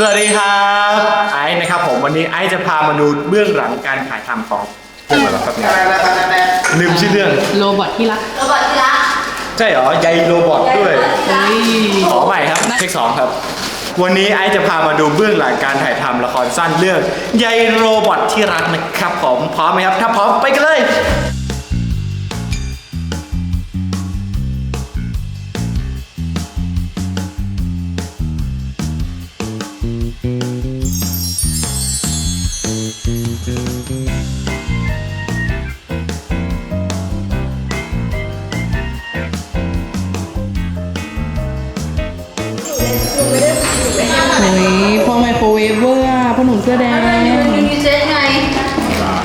สวัสดีครับไอซ์นะครับผมวันนี้ไอซ์จะพามาดูเบื้องหลังการถ่ายทำของเรื่องอะไรครับเนี่ยลืมชื่อเรื่องโรบอทที่รักโรบอทที่รักใช่เหรอใยโรบอทด้วยเฮ้ยขอใหม่ครับเทคสองครับ วันนี้ไอซ์จะพามาดูเบื้องหลังการถ่ายทำละครสั้นเรื่องใยโรบอทที่รักนะครับผมพร้อมไหมครับ ถ้าพร้อมไปกันเลย อะพ่อแดงไมเสื้อแดงยูนิเซ็ตไง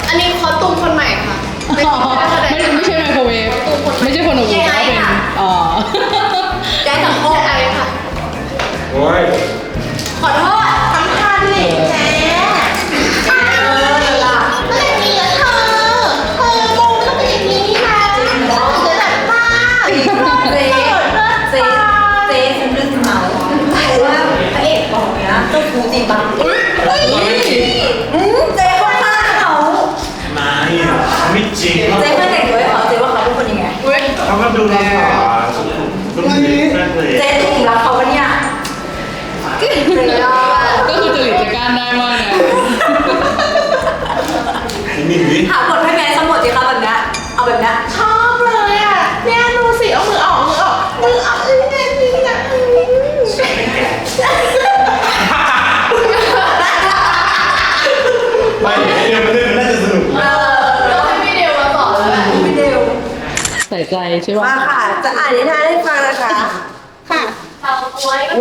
อันนี้คอสตูมคนใหม่ค่ะไม่ไม่ไม่ใช่ไมโครเวฟไม่ใช่คนอหนุ่นเขาเป็นอ๋อย้ายสังคมไอค่ะโอ้ย จริงเจ๊เพื่อนเด็กด้วยเหรอเจ๊ว่าเขาเป็นคนยังไงเขาก็ดูแล ใส่ใจใช่ป่ะ มาค่ะ จะอ่านนิทานให้ฟังนะคะ ค่ะ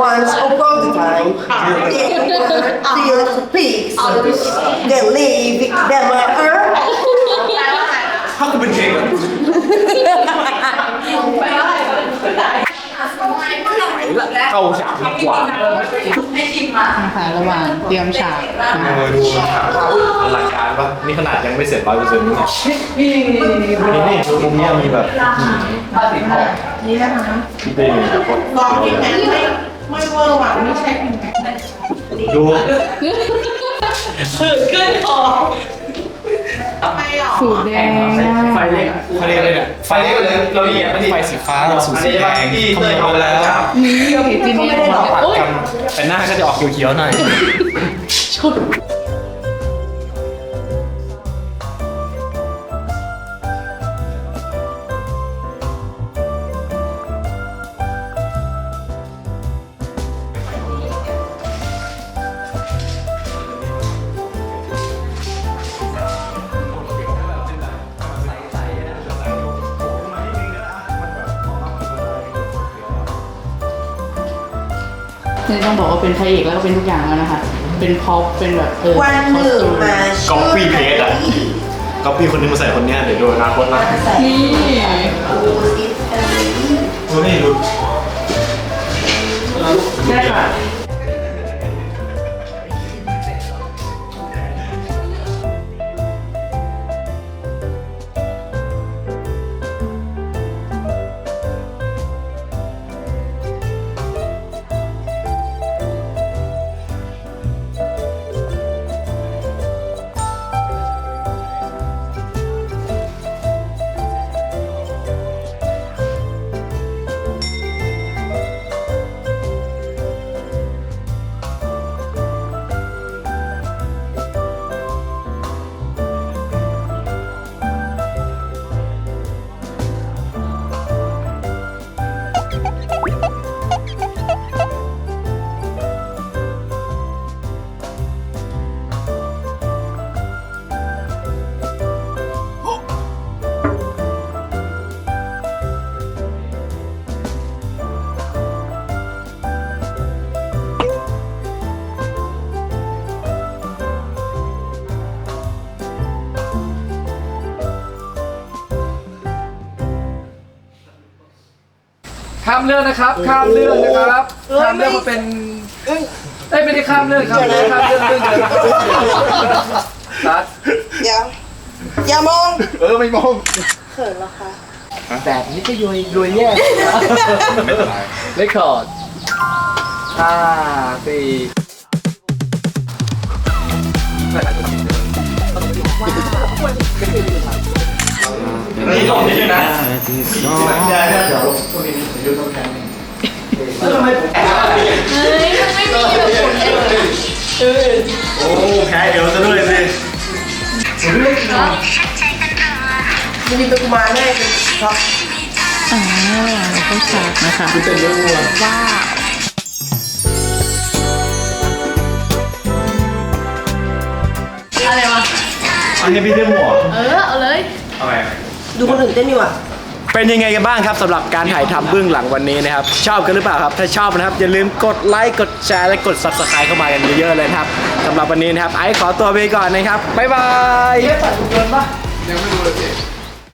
Once upon a time there were three little pigs They live they were earth ถ้ากูเป็นเพลงแบ เข้าฉากดีกว่าให้ชิมมานะคะระหว่างเตรียมฉากนะเออดูหลักการปะนี่ขนาดยังไม่เสร็จร้อยเปอร์เซ็นต์นี่นี่นี่ดูมุมเนี้ยมีแบบนี่นะคะได้มีแบบคนลองที่แม่ไม่ไม่เวอร์ว่ะไม่ใช่พิมพ์แม่ดูทำไมอะสูตรแดงนะไฟ เล็กเขาเรียกอะไรเนี่ยไฟเล็กเลยเราเหยียบไฟสีฟ้าสูตรสีแดงคำนวณแล้วนี่จีเนียร์ของปัดโอ๊ยกันแต่หน้าก็จะออกเขียวๆหน่อยชุด นี่ต้องบอกว่าเป็นพระเอกแล้วก็เป็นทุกอย่างแล้วนะคะ เป็นพ็อปเป็นแบบเออวันหนึ่งมาก๊อปปี้เพจอะก๊อปปี้คนนึงมาใส่คนเนี้ยเดี๋ยวโดนอนาคตนะนี่ดูนี่ดูได้ค่ะ ข้ามเรื่องนะครับ ข้ามเรื่องนะครับข้ามเรื่องมาเป็นเอ้ไม่ได้ข้ามเรื่องครับข้ามเรื่องเรื่องเดิมตัดอย่าอย่ามองเออไม่มองเขินหรอคะแบบนี้ก็ยวยรวยแย่ไม่เป็นไรเลคคอร์ดห้าสี่ว้าว ได้เดี๋ยวตรงนี้ยืนตรงแขนนี่แล้วทำไมผมแพ้เนี่ยเฮ้ย มันไม่มีแบบหมุนเลยโอ้แพ้เอวซะด้วยสิมันมีตัวกุมารให้ครับอ่าแล้วก็ฉากนะคะคือเป็นเรื่องวัวว้าวอะไรวะอันนี้พี่เรื่องหัวเออ เอาเลยทำไม ดูคนอื่นเต้นดีกว่าเป็นยังไงกันบ้างครับสำหรับการถ่ายทำเบื้องหลังวันนี้นะครับ ชอบกันหรือเปล่าครับ ถ้าชอบนะครับ อย่าลืมกดไลค์กดแชร์และกด subscribe เข้ามากันเยอะๆเลยนะครับสำหรับวันนี้นะครับไอซ์ขอตัวไปก่อนนะครับบ๊ายบายเอ๊ะใส่ถุงเงินปะ ยังไม่ดูเลยสิ